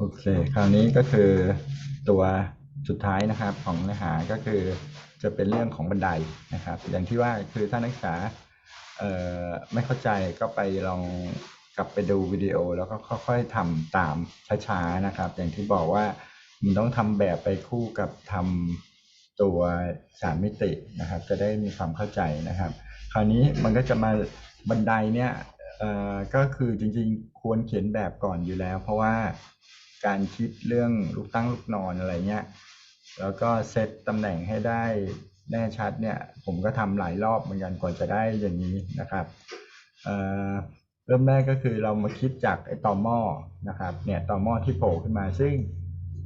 โอเค คราวนี้ก็คือตัวสุดท้ายนะครับของเนื้อหาก็คือจะเป็นเรื่องของบันไดนะครับ อย่างที่ว่าคือถ้านักศึกษาไม่เข้าใจก็ไปลองกลับไปดูวิดีโอแล้วก็ค่อยๆทำตามช้าๆนะครับ อย่างที่บอกว่ามันต้องทำแบบไปคู่กับทำตัวสามมิตินะครับ จะได้มีความเข้าใจนะครับ คราวนี้มันก็จะมาบันไดเนี่ยก็คือจริงๆควรเขียนแบบก่อนอยู่แล้ว เพราะว่า การคิดเรื่องลูกตั้งลูกนอนอะไรเงี้ย แล้วก็เซตตำแหน่งให้ได้แน่ชัดเนี่ย ผมก็ทำหลายรอบเหมือนกันกว่อนจะได้อย่างนี้นะครับเเริ่มแรกก็คือเรามาคิดจากไอ้ตอหม้อนะครับ เนี่ยตอหม้อที่โผล่ขึ้นมา ซึ่ง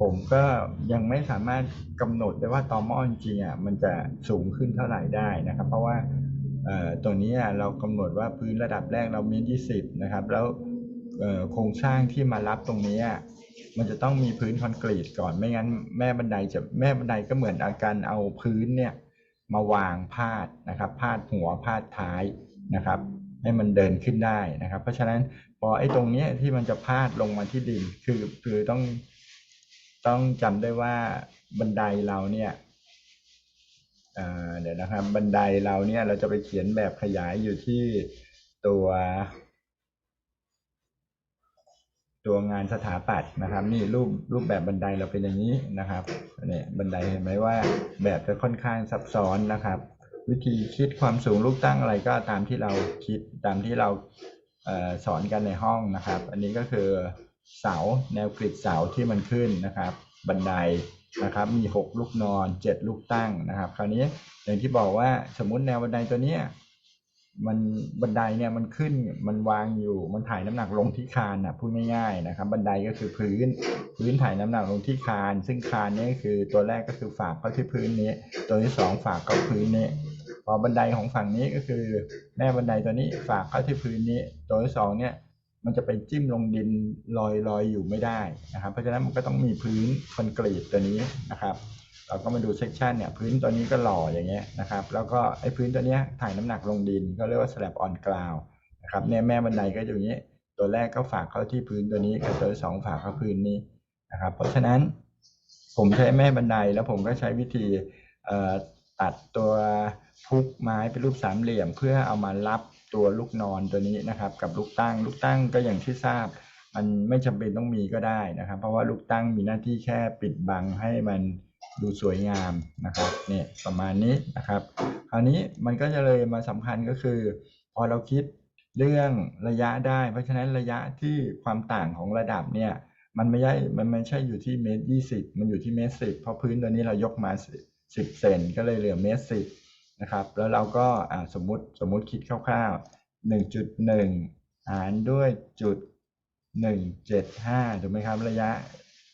ผมก็ยังไม่สามารถกำหนดได้ว่าตอหม้อจริงๆอะมันจะสูงขึ้นเท่าไหร่ได้นะครับ เพราะว่าตัวนี้เรากำหนดว่าพื้นระดับแรกเรามีที่สิบนะครับ แล้ว โครงสร้างที่มารับตรงนี้มันจะต้องมีพื้นคอนกรีตก่อนไม่งั้น แม่บันไดจะแม่บันไดก็เหมือนอาการเอาพื้นเนี่ยมาวางพาดนะครับพาดหัวพาดท้ายนะครับ ให้มันเดินขึ้นได้นะครับ เพราะฉะนั้นพอไอ้ตรงเนี้ยที่มันจะพาดลงมาที่ดินคือคือต้องต้องจำได้ว่าบันไดเราเนี่ยเดี๋ยวนะครับบันไดเราเนี่ยเราจะไปเขียนแบบขยายอยู่ที่ตัว ตัวงานสถาปัตย์นะครับ นี่รูปรูปแบบบันไดเราเป็นอย่างนี้นะครับเนี่ยบันไดเห็นไหมว่าแบบจะค่อนข้างซับซ้อนนะครับ วิธีคิดความสูงลูกตั้งอะไรก็ตามที่เราคิดตามที่เราเออสอนกันในห้องนะครับ อันนี้ก็คือเสาแนวกริดเสาที่มันขึ้นนะครับ บันไดนะครับ มี 6 ลูกนอน 7 ลูกตั้งนะครับ คราวนี้อย่างที่บอกว่าสมมุติแนวบันไดตัวเนี้ย มันบันไดเนี่ยมันขึ้นมันวางอยู่มันถ่ายน้ำหนักลงที่คานนะพูดง่ายๆนะครับ บันไดก็คือพื้นพื้นถ่ายน้ำหนักลงที่คาน ซึ่งคานเนี่ยคือตัวแรกก็คือฝากเข้าที่พื้นนี้ ตัวที่สองฝากเข้าพื้นนี้พอบันไดของฝั่งนี้ก็คือ แม่บันไดตัวนี้ฝากเข้าที่พื้นนี้ ตัวที่สองเนี่ยมันจะไปจิ้มลงดินลอยลอยอยู่ไม่ได้นะครับ เพราะฉะนั้นมันก็ต้องมีพื้นคอนกรีตตัวนี้นะครับ เราก็มาดูเซกชันเนี่ยพื้นตัวนี้ก็หล่ออย่างเงี้ยนะครับแล้วก็ไอ้พื้นตัวเนี้ยถ่ายน้ำหนักลงดินก็เรียกว่า slab on ground นะครับเนี่ยแม่บันไดก็อยู่อย่างนี้ ตัวแรกก็ฝากเข้าที่พื้นตัวนี้กับตัวสองฝากเข้าพื้นนี้นะครับเพราะฉะนั้นผมใช้แม่บันไดแล้วผมก็ใช้วิธีเอ่อตัดตัวพุกไม้เป็นรูปสามเหลี่ยม เพื่อเอามารับตัวลูกนอนตัวนี้นะครับ กับลูกตั้ง ลูกตั้งก็อย่างที่ทราบ มันไม่จำเป็นต้องมีก็ได้นะครับ เพราะว่าลูกตั้งมีหน้าที่แค่ปิดบังให้มัน ดูสวยงามนะครับเนี่ยประมาณนี้นะครับคราวนี้มันก็จะเลยมาสำคัญก็คือ พอเราคิดเรื่องระยะได้ เพราะฉะนั้นระยะที่ความต่างของระดับเนี่ยมันไม่ใช่มันไม่ใช่อยู่ที่เมตรยี่สิบมันอยู่ที่เมตรสิบเพราะพื้นตัวนี้เรายกมาสิบเซนก็เลยเหลือเมตรสิบนะครับ แล้วเราก็สมมติสมมติคิดคร่าวๆหนึ่งจุดหนึ่งหารด้วยจุดหนึ่งเจ็ดห้าถูกไหมครับระยะ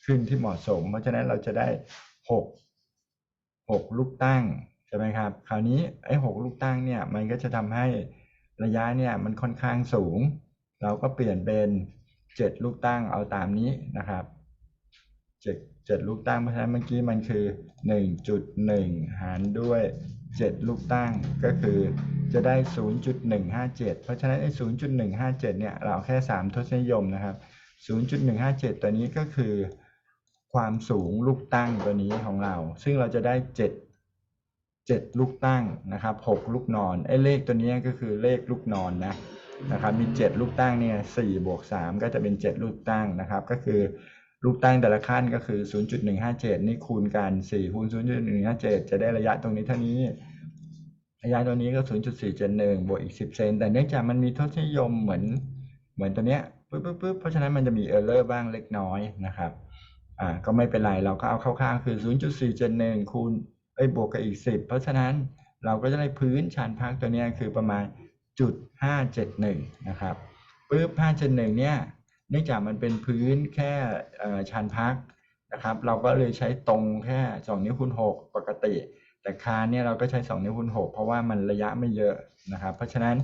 ขึ้นที่เหมาะสม เพราะฉะนั้นเราจะได้ หกหกลูกตั้งใช่ไหมครับ คราวนี้ไอ้หกลูกตั้งเนี่ยมันก็จะทำให้ระยะเนี่ยมันค่อนข้างสูง เราก็เปลี่ยนเป็นเจ็ดลูกตั้งเอาตามนี้นะครับเจ็ดเจ็ดลูกตั้งเพราะฉะนั้นเมื่อกี้มันคือหนึ่งจุดหนึ่งหารด้วยเจ็ดลูกตั้งก็คือจะได้ศูนย์จุดหนึ่งห้าเจ็ดเพราะฉะนั้นไอ้ศูนย์จุดหนึ่งห้าเจ็ดเนี่ยเราเอาแค่สามทศนิยมนะครับศูนย์จุดหนึ่งห้าเจ็ดตัวนี้ก็คือ ความสูงลูกตั้งตัวนี้ของเรา ซึ่งเราจะได้เจ็ดเจ็ดลูกตั้งนะครับหกลูกนอนไอ้เลขตัวนี้ก็คือเลขลูกนอนนะนะครับมีเจ็ดลูกตั้งเนี่ยสี่บวกสามก็จะเป็นเจ็ดลูกตั้งนะครับ ก็คือลูกตั้งแต่ละขั้นก็คือศูนย์จุดหนึ่งห้าเจ็ดนี่คูณกันสี่คูณศูนย์จุดหนึ่งห้าเจ็ดจะได้ระยะตรงนี้เท่านี้ระยะตัวนี้ก็ 0.471 บวกอีก 10 เซน แต่เนื่องจากมันมีทศนิยมเหมือนเหมือนตัวเนี้ยปึ๊บปึ๊บปึ๊บเพราะฉะนั้นมันจะมีเออร์เลอร์บ้างเล็กน้อยนะครับ อ่าก็ไม่เป็นไรเราก็เอาคร่าวๆคือ 0.471คูณเอ้ยบวกกับอีก 10 เพราะฉะนั้นเราก็จะได้พื้นชานพักตัวนี้คือประมาณจุด571นะครับปึ๊บ571เนี่ยเนื่องจากมันเป็นพื้นแค่ชานพักนะครับ เราก็เลยใช้ตรงแค่2นิ้วคูณ6ปกติ แต่คานเนี่ยเราก็ใช้2นิ้วคูณ6เพราะว่ามันระยะไม่เยอะนะครับ เพราะฉะนั้น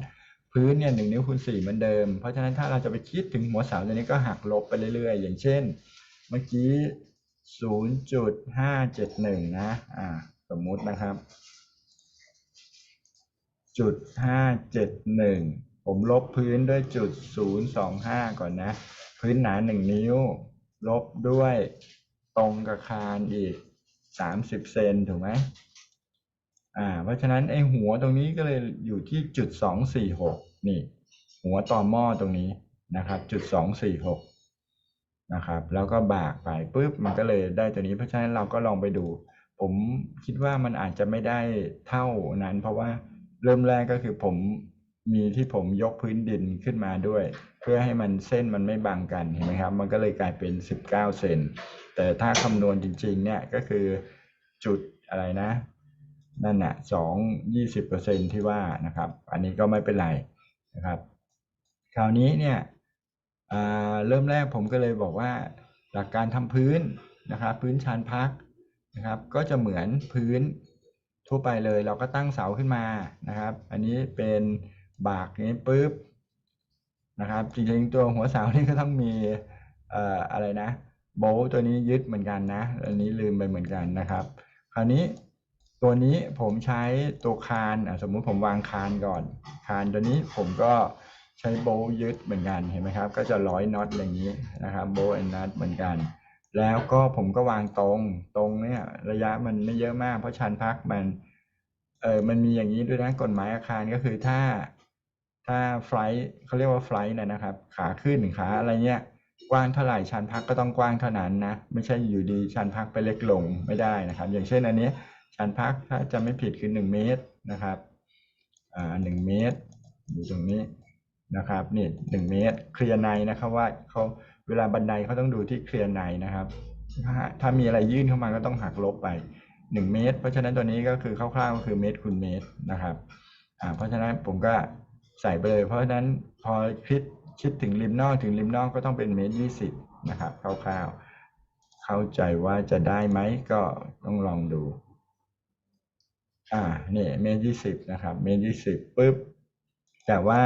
พื้นเนี่ย1นิ้วคูณ4เหมือนเดิม เพราะฉะนั้นถ้าเราจะไปคิดถึงหัวเสาตัวนี้ก็หักลบไปเรื่อยๆ อย่างเช่น มื่อกี้ 0.571 นะ อ่า สมมุตินะครับจุด571ผมลบพื้นด้วยจุด025ก่อนนะ พื้นหนา1นิ้ว ลบด้วยตรงกับคานอีกสามสิบเซนถูกไหมอ่า เพราะฉะนั้นไอหัวตรงนี้ก็เลยอยู่ที่จุดสองสี่หกนี่ หัวต่อหม้อตรงนี้นะครับ จุดสองสี่หก นะครับ แล้วก็บากไปปุ๊บมันก็เลยได้ตัวนี้เพราะฉะนั้นเราก็ลองไปดู ผมคิดว่ามันอาจจะไม่ได้เท่านั้น เพราะว่าเริ่มแรกก็คือผมมีที่ผมยกพื้นดินขึ้นมาด้วย เพื่อให้มันเส้นมันไม่บังกันเห็นไหมครับ มันก็เลยกลายเป็น 19 เซนแต่ถ้าคำนวณจริง ๆ เนี่ยก็คือจุดอะไรนะ นั่นน่ะสองยี่สิบเปอร์เซ็นที่ว่านะครับ อันนี้ก็ไม่เป็นไรนะครับ คราวนี้เนี่ย เริ่มแรกผมก็เลยบอกว่า หลักการทำพื้นนะครับพื้นชานพักนะครับ ก็จะเหมือนพื้นทั่วไปเลย เราก็ตั้งเสาขึ้นมานะครับ อันนี้เป็นบากนี้ปุ๊บนะครับจริงๆตัวหัวเสานี่ก็ต้องมีอะไรนะโบลต์ตัวนี้ยึดเหมือนกันนะ อันนี้ลืมไปเหมือนกันนะครับ คราวนี้ตัวนี้ผมใช้ตัวคานสมมุติผมวางคานก่อน คานตัวนี้ผมก็ ใช้โบยึดเหมือนกันเห็นไหมครับ ก็จะร้อยน็อตอย่างนี้นะครับโบลต์แอนนัทเหมือนกัน แล้วก็ผมก็วางตรงตรงเนี่ยระยะมันไม่เยอะมาก เพราะชันพักมันเออมันมีอย่างนี้ด้วยนะกฎหมายอาคารก็คือถ้าถ้าไฟล์เขาเรียกว่าไฟล์นะนะครับ ขาขึ้นขาอะไรเงี้ยกว้างเท่าไหร่ชันพักก็ต้องกว้างเท่านั้นนะ ไม่ใช่อยู่ดีชันพักไปเล็กลงไม่ได้นะครับ อย่างเช่นอันนี้ชันพักถ้าจะไม่ผิดคือหนึ่งเมตรนะครับอ่าหนึ่งเมตรอยู่ตรงนี้ นะครับนี่หนึ่งเมตรเคลียร์ในนะครับว่าเขาเวลาบันไดเขาต้องดูที่เคลียร์ในนะครับ ถ้ามีอะไรยื่นเข้ามาก็ต้องหักลบไปหนึ่งเมตร เพราะฉะนั้นตัวนี้ก็คือคร่าวๆก็คือเมตรคูณเมตรนะครับอ่าเพราะฉะนั้นผมก็ใส่ไปเลย เพราะฉะนั้นพอคิดคิดถึงริมนอกถึงริมนอกก็ต้องเป็นเมตรยี่สิบนะครับคร่าวๆ เข้าใจว่าจะได้ไหมก็ต้องลองดู อ่าเนี่ยเมตรยี่สิบนะครับ เมตรยี่สิบปุ๊บแต่ว่า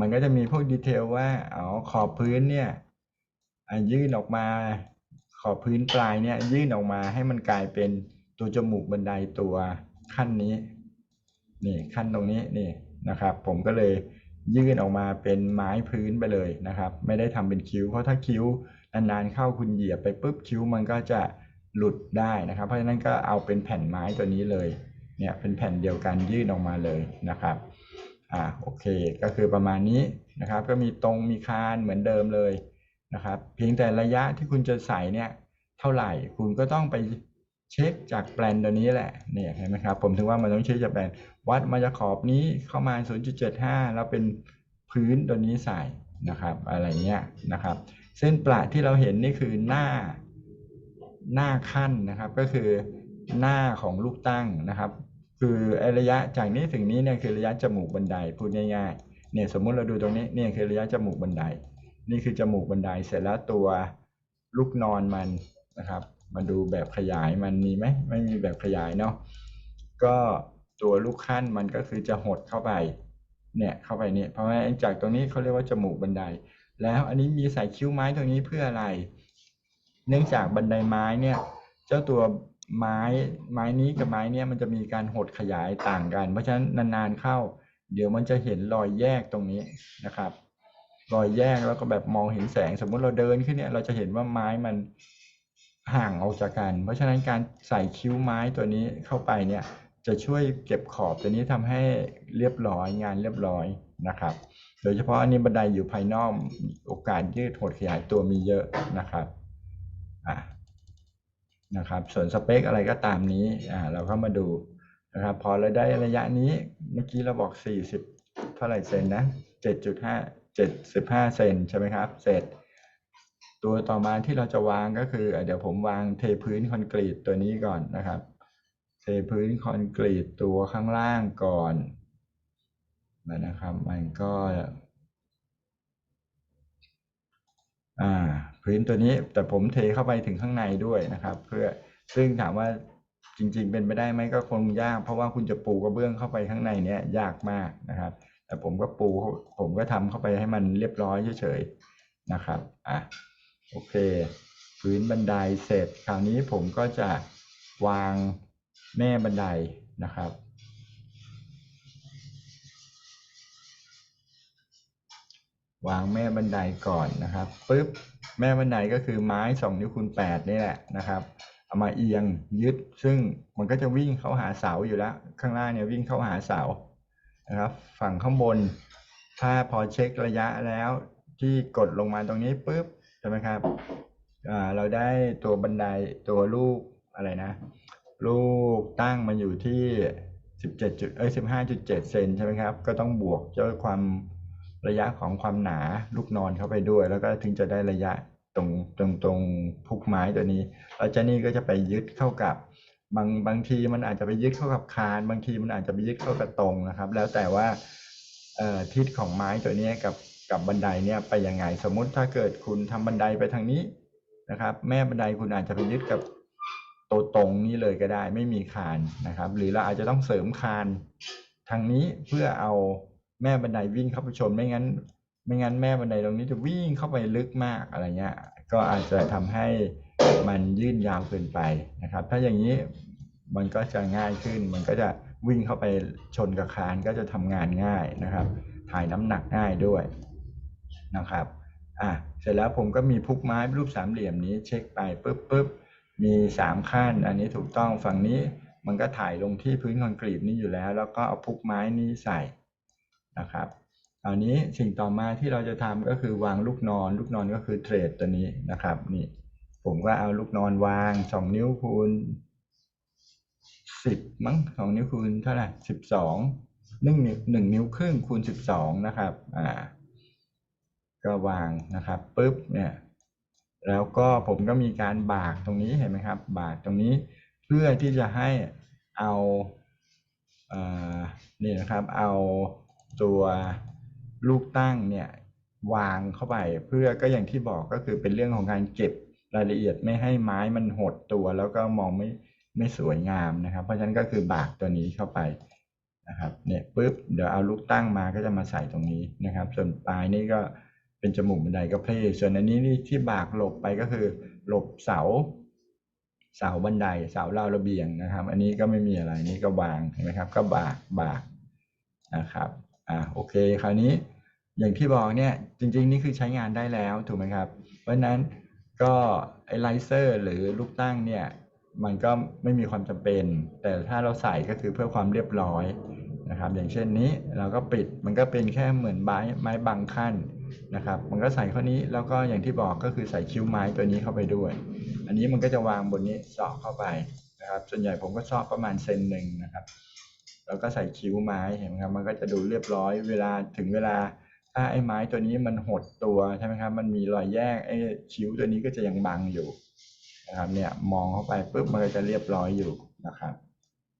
มันก็จะมีพวกดีเทลว่าอ๋อขอบพื้นเนี่ยยื่นออกมาขอบพื้นปลายเนี่ยยื่นออกมาให้มันกลายเป็นตัวจมูกบันไดตัวขั้นนี้นี่ขั้นตรงนี้นี่นะครับ ผมก็เลยยื่นออกมาเป็นไม้พื้นไปเลยนะครับ ไม่ได้ทำเป็นคิ้ว เพราะถ้าคิ้วนานๆเข้าคุณเหยียบไปปุ๊บคิ้วมันก็จะหลุดได้นะครับ เพราะฉะนั้นก็เอาเป็นแผ่นไม้ตัวนี้เลยเนี่ยเป็นแผ่นเดียวกันยื่นออกมาเลยนะครับ อ่าโอเค ก็คือประมาณนี้นะครับ ก็มีตรงมีคานเหมือนเดิมเลยนะครับ เพียงแต่ระยะที่คุณจะใส่เนี่ยเท่าไหร่คุณก็ต้องไปเช็คจากแปลนตัวนี้แหละเนี่ยเห็นไหมครับผมถึงว่ามันต้องเช็คจากแปลนวัดมาจากขอบนี้เข้ามา 0.75 แล้วเป็นพื้นตัวนี้ใส่นะครับ อะไรเงี้ยนะครับ เส้นประที่เราเห็นนี่คือหน้าหน้าขั้นนะครับ ก็คือหน้าของลูกตั้งนะครับ คือระยะจากนี้ถึงนี้เนี่ยคือระยะจมูกบันไดพูดง่ายๆเนี่ยสมมุติเราดูตรงนี้เนี่ยคือระยะจมูกบันได นี่คือจมูกบันไดเสร็จแล้วตัวลูกนอนมันนะครับ มาดูแบบขยายมันมีไหมไม่มีแบบขยายเนาะก็ตัวลูกขั้นมันก็คือจะหดเข้าไปเนี่ยเข้าไปเนี่ยเพราะว่าจากตรงนี้เขาเรียกว่าจมูกบันได แล้วอันนี้มีใส่คิ้วไม้ตรงนี้เพื่ออะไร เนื่องจากบันไดไม้เนี่ย เจ้าตัว ไม้ไม้นี้กับไม้เนี่ยมันจะมีการหดขยายต่างกัน เพราะฉะนั้นนานๆเข้า เดี๋ยวมันจะเห็นรอยแยกตรงนี้นะครับ รอยแยกแล้วก็แบบมองเห็นแสง สมมุติเราเดินขึ้นเนี่ยเราจะเห็นว่าไม้มันห่างออกจากกัน เพราะฉะนั้นการใส่คิ้วไม้ตัวนี้เข้าไปเนี่ยจะช่วยเก็บขอบตัวนี้ทำให้เรียบร้อยงานเรียบร้อยนะครับ โดยเฉพาะอันนี้บันไดอยู่ภายนอกโอกาสยืดหดขยายตัวมีเยอะนะครับอะ นะครับ ส่วนสเปคอะไรก็ตามนี้อ่าเราก็มาดูนะครับพอเราได้ระยะนี้เมื่อกี้เราบอก 40 เท่าไหร่เซนนะ 7.5 75 เซนใช่ไหมครับ เสร็จ ตัวต่อมาที่เราจะวางก็คือเดี๋ยวผมวางเทพื้นคอนกรีตตัวนี้ก่อนนะครับ เทพื้นคอนกรีตตัวข้างล่างก่อนนะครับ มันก็ อ่า พื้นตัวนี้แต่ผมเทเข้าไปถึงข้างในด้วยนะครับ เพื่อซึ่งถามว่าจริง ๆ เป็นไปได้ไหมก็คงยาก เพราะว่าคุณจะปูกระเบื้องเข้าไปข้างในเนี้ยยากมากนะครับ แต่ผมก็ปูผมก็ทำเข้าไปให้มันเรียบร้อยเฉยๆนะครับอะโอเค พื้นบันไดเสร็จ คราวนี้ผมก็จะวางแม่บันไดนะครับวางแม่บันไดก่อนนะครับปุ๊บ แม่บันไดก็คือไม้สองนิ้วคูณแปดนี่แหละนะครับเอามาเอียงยึด ซึ่งมันก็จะวิ่งเข้าหาเสาอยู่แล้ว ข้างล่างเนี่ยวิ่งเข้าหาเสานะครับ ฝั่งข้างบน ถ้าพอเช็คระยะแล้วที่กดลงมาตรงนี้ปุ๊บใช่ไหมครับเราได้ตัวบันไดตัวลูกอะไรนะ ลูกตั้งมันอยู่ที่สิบเจ็ดจุดเอ้ยสิบห้าจุดเจ็ดเซนใช่ไหมครับ ก็ต้องบวกด้วยความ ระยะของความหนาลูกนอนเข้าไปด้วย แล้วก็ถึงจะได้ระยะตรงตรงตรงพุกไม้ตัวนี้แล้วเจ้านี่ก็จะไปยึดเข้ากับบางบางทีมันอาจจะไปยึดเข้ากับคาน บางทีมันอาจจะไปยึดเข้ากับตรงนะครับ แล้วแต่ว่าทิศของไม้ตัวนี้กับกับบันไดเนี่ยไปยังไงสมมุติถ้าเกิดคุณทำบันไดไปทางนี้นะครับ แม่บันไดคุณอาจจะไปยึดกับตัวตรงนี้เลยก็ได้ ไม่มีคานนะครับ หรือเราอาจจะต้องเสริมคานทางนี้เพื่อเอา แม่บันไดวิ่งเข้าไปชนไม่งั้น ไม่งั้นแม่บันไดตรงนี้จะวิ่งเข้าไปลึกมากอะไรเงี้ย ก็อาจจะทำให้มันยื่นยาวเกินไปนะครับ ถ้าอย่างนี้มันก็จะง่ายขึ้น มันก็จะวิ่งเข้าไปชนกับคานก็จะทำงานง่ายนะครับ ถ่ายน้ำหนักง่ายด้วยนะครับอะเสร็จแล้วผมก็มีพุกไม้รูปสามเหลี่ยมนี้เช็คไปปุ๊บปุ๊บมีสามขั้น อันนี้ถูกต้องฝั่งนี้มันก็ถ่ายลงที่พื้นคอนกรีตนี้อยู่แล้ว แล้วก็เอาพุกไม้นี้ใส่ นะครับอันนี้สิ่งต่อมาที่เราจะทำก็คือวางลูกนอน ลูกนอนก็คือเทรดตัวนี้นะครับนี่ผมก็เอาลูกนอนวางสองนิ้วคูณสิบมั้งสองนิ้วคูณเท่าไหร่สิบสองหนึ่งนิ้วหนึ่งนิ้วครึ่งคูณสิบสองนะครับอ่าก็วางนะครับปุ๊บเนี่ยแล้วก็ผมก็มีการบากตรงนี้เห็นไหมครับ บากตรงนี้เพื่อที่จะให้เอาเอ่อนี่นะครับเอา ตัวลูกตั้งเนี่ยวางเข้าไปเพื่อก็อย่างที่บอกก็คือเป็นเรื่องของการเก็บรายละเอียดไม่ให้ไม้มันหดตัว แล้วก็มองไม่ไม่สวยงามนะครับ เพราะฉะนั้นก็คือบากตัวนี้เข้าไปนะครับเนี่ยปุ๊บเดี๋ยวเอาลูกตั้งมาก็จะมาใส่ตรงนี้นะครับ ส่วนปลายนี่ก็เป็นจมูกบันไดก็เพลส่วนอันนี้นี่ที่บากหลบไปก็คือ หลบเสา เสาบันไดเสาราวระเบียงนะครับ อันนี้ก็ไม่มีอะไรนี่ก็วางเห็นไหมครับ ก็บากบากนะครับ อ่าโอเค คราวนี้อย่างที่บอกเนี่ยจริง ๆ นี่คือใช้งานได้แล้วถูกไหมครับ เพราะนั้นก็ไอไลเซอร์หรือลูกตั้งเนี่ยมันก็ไม่มีความจำเป็น แต่ถ้าเราใส่ก็คือเพื่อความเรียบร้อยนะครับ อย่างเช่นนี้เราก็ปิดมันก็เป็นแค่เหมือนไม้ไม้บางขั้นนะครับ มันก็ใส่ข้อนี้แล้วก็อย่างที่บอกก็คือใส่คิ้วไม้ตัวนี้เข้าไปด้วย อันนี้มันก็จะวางบนนี้เสาะเข้าไปนะครับ ส่วนใหญ่ผมก็เสาะประมาณเซนหนึ่งนะครับ แล้วก็ใส่คิ้วไม้เห็นไหมครับ มันก็จะดูเรียบร้อยเวลาถึงเวลา ถ้าไอ้ไม้ตัวนี้มันหดตัวใช่ไหมครับ มันมีรอยแยกไอ้คิ้วตัวนี้ก็จะยังบังอยู่นะครับ เนี่ยมองเข้าไปปุ๊บมันก็จะเรียบร้อยอยู่นะครับ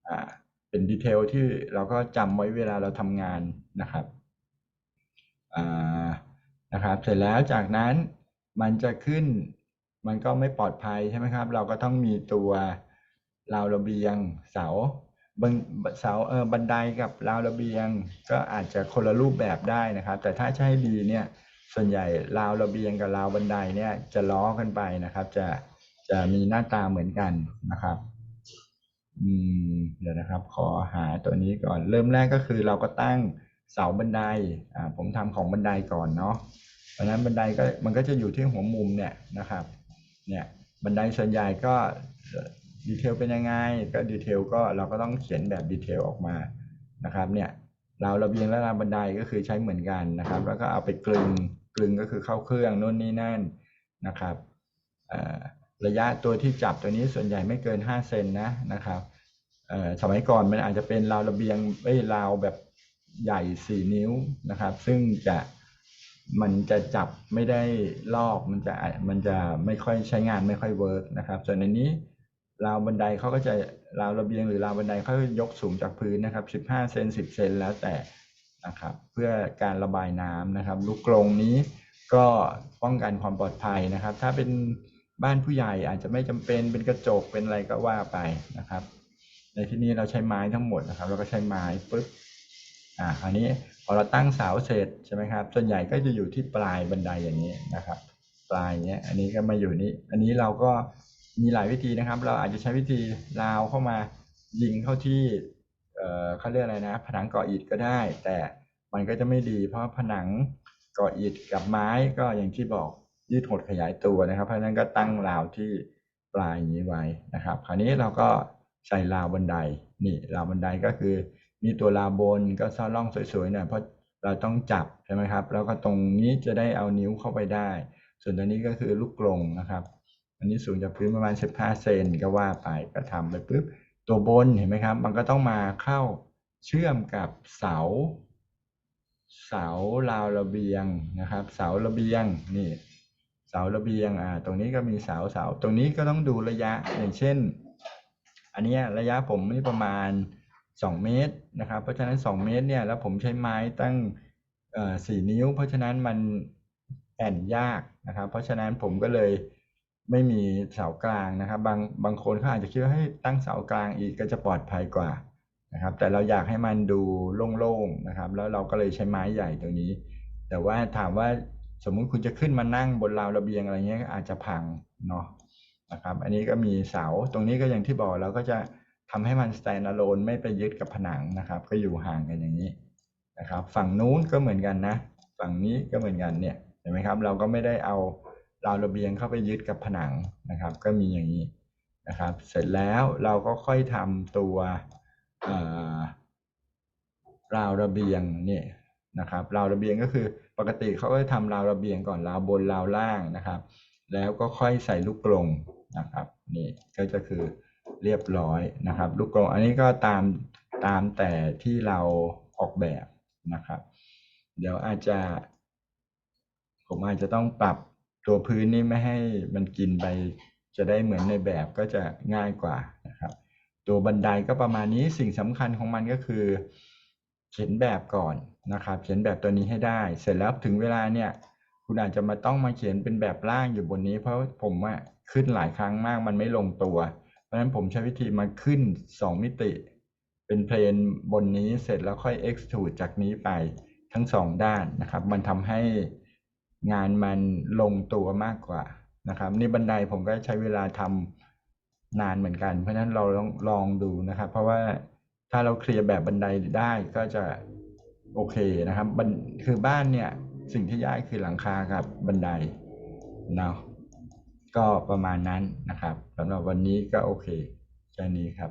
อ่า เป็นดีเทลที่เราก็จำไว้เวลาเราทำงานนะครับ อ่า นะครับ เสร็จแล้วจากนั้นมันจะขึ้น มันก็ไม่ปลอดภัยใช่ไหมครับ เราก็ต้องมีตัวราวระเบียงเสา บันเสาเออบันไดกับราวระเบียง ก็อาจจะคนละรูปแบบได้นะครับ แต่ถ้าใช้ดีเนี่ยส่วนใหญ่ราวระเบียงกับราวบันไดเนี่ยจะล้อกันไปนะครับ จะจะมีหน้าตาเหมือนกันนะครับอืมเดี๋ยวนะครับ ขอหาตัวนี้ก่อน เริ่มแรกก็คือเราก็ตั้งเสาบันไดอ่าผมทำของบันไดก่อนเนาะเพราะนั้นบันไดก็มันก็จะอยู่ที่หัวมุมเนี่ยนะครับ เนี่ยบันไดส่วนใหญ่ก็ ดีเทลเป็นยังไง ก็ดีเทลก็เราก็ต้องเขียนแบบดีเทลออกมานะครับเนี่ยราวระเบียงและราวบันไดก็คือใช้เหมือนกันนะครับ แล้วก็เอาไปกลึงกลึงก็คือเข้าเครื่องนู่นนี่นั่นนะครับระยะตัวที่จับตัวนี้ส่วนใหญ่ไม่เกิน 5 เซนนะนะครับสมัยก่อนมันอาจจะเป็นราวระเบียงเอ้ยราวแบบใหญ่ 4 นิ้วนะครับ ซึ่งจะมันจะจับไม่ได้ลอกมันจะมันจะไม่ค่อยใช้งานไม่ค่อยเวิร์กนะครับ ส่วนในนี้ ราวบันไดเขาก็จะราวระเบียงหรือราวบันไดเขายกสูงจากพื้นนะครับ 15 เซน 10 เซนแล้วแต่นะครับ เพื่อการระบายน้ำนะครับ ลูกกรงนี้ก็ป้องกันความปลอดภัยนะครับ ถ้าเป็นบ้านผู้ใหญ่อาจจะไม่จำเป็นเป็นกระจกเป็นอะไรก็ว่าไปนะครับ ในที่นี้เราใช้ไม้ทั้งหมดนะครับ เราก็ใช้ไม้ปุ๊บอ่าคราวนี้พอเราตั้งเสาเสร็จใช่ไหมครับ ส่วนใหญ่ก็จะอยู่ที่ปลายบันไดอย่างนี้นะครับ ปลายเนี้ย อันนี้ก็มาอยู่นี้ อันนี้เราก็ มีหลายวิธีนะครับ เราอาจจะใช้วิธีราวเข้ามายิงเข้าที่เอ่อเขาเรียกอะไรนะ ผนังก่ออิฐก็ได้ แต่มันก็จะไม่ดี เพราะผนังก่ออิฐกับไม้ก็อย่างที่บอกยืดหดขยายตัวนะครับ เพราะฉะนั้นก็ตั้งราวที่ปลายอย่างนี้ไว้นะครับ คราวนี้เราก็ใส่ราวบันไดนี่ราวบันไดก็คือ มีตัวราวบนก็ซ่อนร่องสวยๆหน่อยเพราะเราต้องจับใช่ไหมครับ แล้วก็ตรงนี้จะได้เอานิ้วเข้าไปได้ ส่วนตัวนี้ก็คือลูกกรงนะครับ อันนี้สูงจากพื้นประมาณ 15 เซนก็ว่าไปก็ทำไปปุ๊บตัวบนเห็นไหมครับ มันก็ต้องมาเข้าเชื่อมกับเสา เสาราวระเบียงนะครับ เสาระเบียงนี่เสาระเบียงอ่าตรงนี้ก็มีเสาเสาตรงนี้ก็ต้องดูระยะอย่างเช่น อันนี้ระยะผมนี่ประมาณ 2 เมตรนะครับ เพราะฉะนั้น 2 เมตรเนี่ยแล้วผมใช้ไม้ตั้งสี่นิ้ว เพราะฉะนั้นมันแอนยากนะครับ เพราะฉะนั้นผมก็เลย ไม่มีเสากลางนะครับ บางบางคนเขาอาจจะคิดว่าให้ตั้งเสากลางอีกก็จะปลอดภัยกว่านะครับ แต่เราอยากให้มันดูโล่งๆนะครับ แล้วเราก็เลยใช้ไม้ใหญ่ตรงนี้ แต่ว่าถามว่าสมมุติคุณจะขึ้นมานั่งบนราวระเบียงอะไรเงี้ยอาจจะพังเนาะนะครับ อันนี้ก็มีเสาตรงนี้ก็อย่างที่บอกเราก็จะทำให้มัน stand alone ไม่ไปยึดกับผนังนะครับ ก็อยู่ห่างกันอย่างนี้นะครับ ฝั่งนู้นก็เหมือนกันนะ ฝั่งนี้ก็เหมือนกันเนี่ยเห็นไหมครับ เราก็ไม่ได้เอา ราวระเบียงเข้าไปยึดกับผนังนะครับ ก็มีอย่างนี้นะครับ เสร็จแล้วเราก็ค่อยทำตัวราวระเบียงเนี่ยนะครับราวระเบียงก็คือปกติเขาก็จะทำราวระเบียงก่อนราวบนราวล่างนะครับ แล้วก็ค่อยใส่ลูกกรงนะครับนี่ก็จะคือเรียบร้อยนะครับ ลูกกรงอันนี้ก็ตามตามแต่ที่เราออกแบบนะครับ เดี๋ยวอาจจะ ผมอาจจะต้องปรับ ตัวพื้นนี่ไม่ให้มันกินไป จะได้เหมือนในแบบก็จะง่ายกว่านะครับ ตัวบันไดก็ประมาณนี้สิ่งสำคัญของมันก็คือ เขียนแบบก่อนนะครับ เขียนแบบตัวนี้ให้ได้ เสร็จแล้วถึงเวลาเนี่ย คุณอาจจะมาต้องมาเขียนเป็นแบบร่างอยู่บนนี้ เพราะผมว่าขึ้นหลายครั้งมากมันไม่ลงตัว เพราะฉะนั้นผมใช้วิธีมาขึ้น 2 มิติ เป็นเพลนบนนี้เสร็จแล้วค่อย extrude จากนี้ไปทั้งสองด้านนะครับ มันทำให้ งานมันลงตัวมากกว่านะครับนี่บันไดผมก็ใช้เวลาทำนานเหมือนกัน เพราะฉะนั้นเราลองลองดูนะครับ เพราะว่าถ้าเราเคลียร์แบบบันไดได้ก็จะโอเคนะครับบันคือบ้านเนี่ยสิ่งที่ยากคือหลังคากับบันไดเนาะก็ประมาณนั้นนะครับสำหรับวันนี้ก็โอเคแค่นี้ครับ